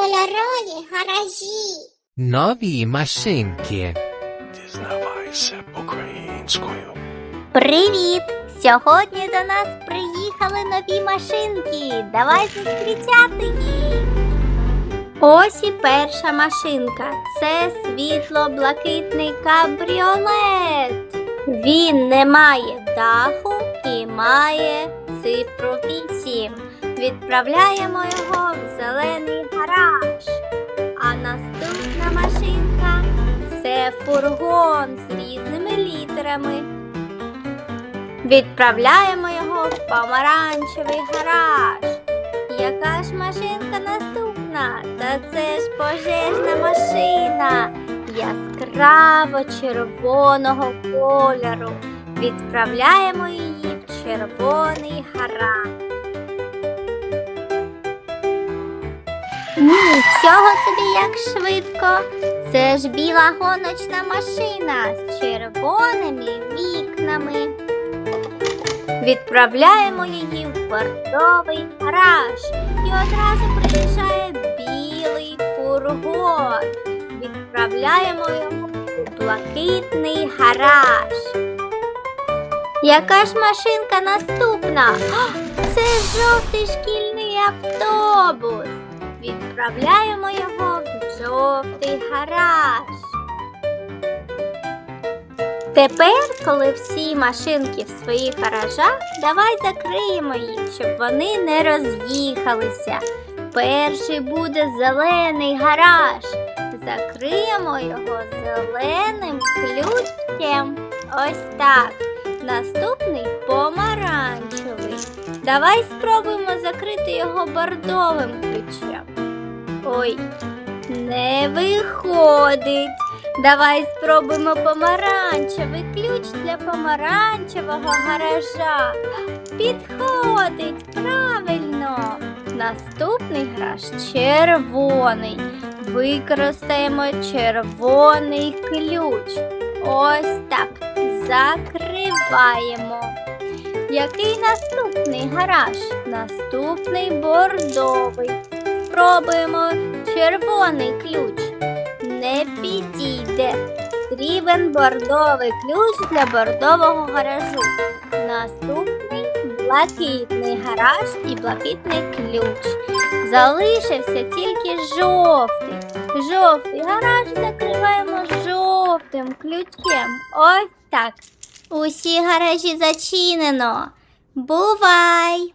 Кольорові гаражі. Нові машинки. Дізнавайся українською. Привіт! Сьогодні до нас приїхали нові машинки. Давай зустрічати їх. Ось і перша машинка. Це світло-блакитний кабріолет. Він не має даху і має цифру 8. Відправляємо його в зелений гараж. А наступна машинка це фургон з різними літерами. Відправляємо його в помаранчевий гараж. Яка ж машинка наступна? Та це ж пожежна машина яскраво червоного кольору. Відправляємо її в червоний гараж. Нічого собі як швидко. Це ж біла гоночна машина з червоними вікнами. Відправляємо її в бордовий гараж і одразу приїжджає білий фургон. Відправляємо його у блакитний гараж. Яка ж машинка наступна? Це жовтий шкільний автобус. Відправляємо його в жовтий гараж. Тепер, коли всі машинки в своїх гаражах, давай закриємо їх, щоб вони не роз'їхалися. Перший буде зелений гараж. Закриємо його зеленим ключем. Ось так. Наступний помаранчевий. Давай спробуємо закрити його бордовим ключем. Ой, не виходить. Давай спробуємо помаранчевий ключ для помаранчевого гаража. Підходить правильно. Наступний гараж червоний. Використаємо червоний ключ. Ось так. Закриваємо. Який наступний гараж? Наступний бордовий. Спробуємо червоний ключ. Не підійде. Потрібен бордовий ключ для бордового гаражу. Наступний блакитний гараж і блакитний ключ. Залишився тільки жовтий. Жовтий гараж закриваємо жовтим ключем. Ось так. Усі гаражі зачинено. Бувай!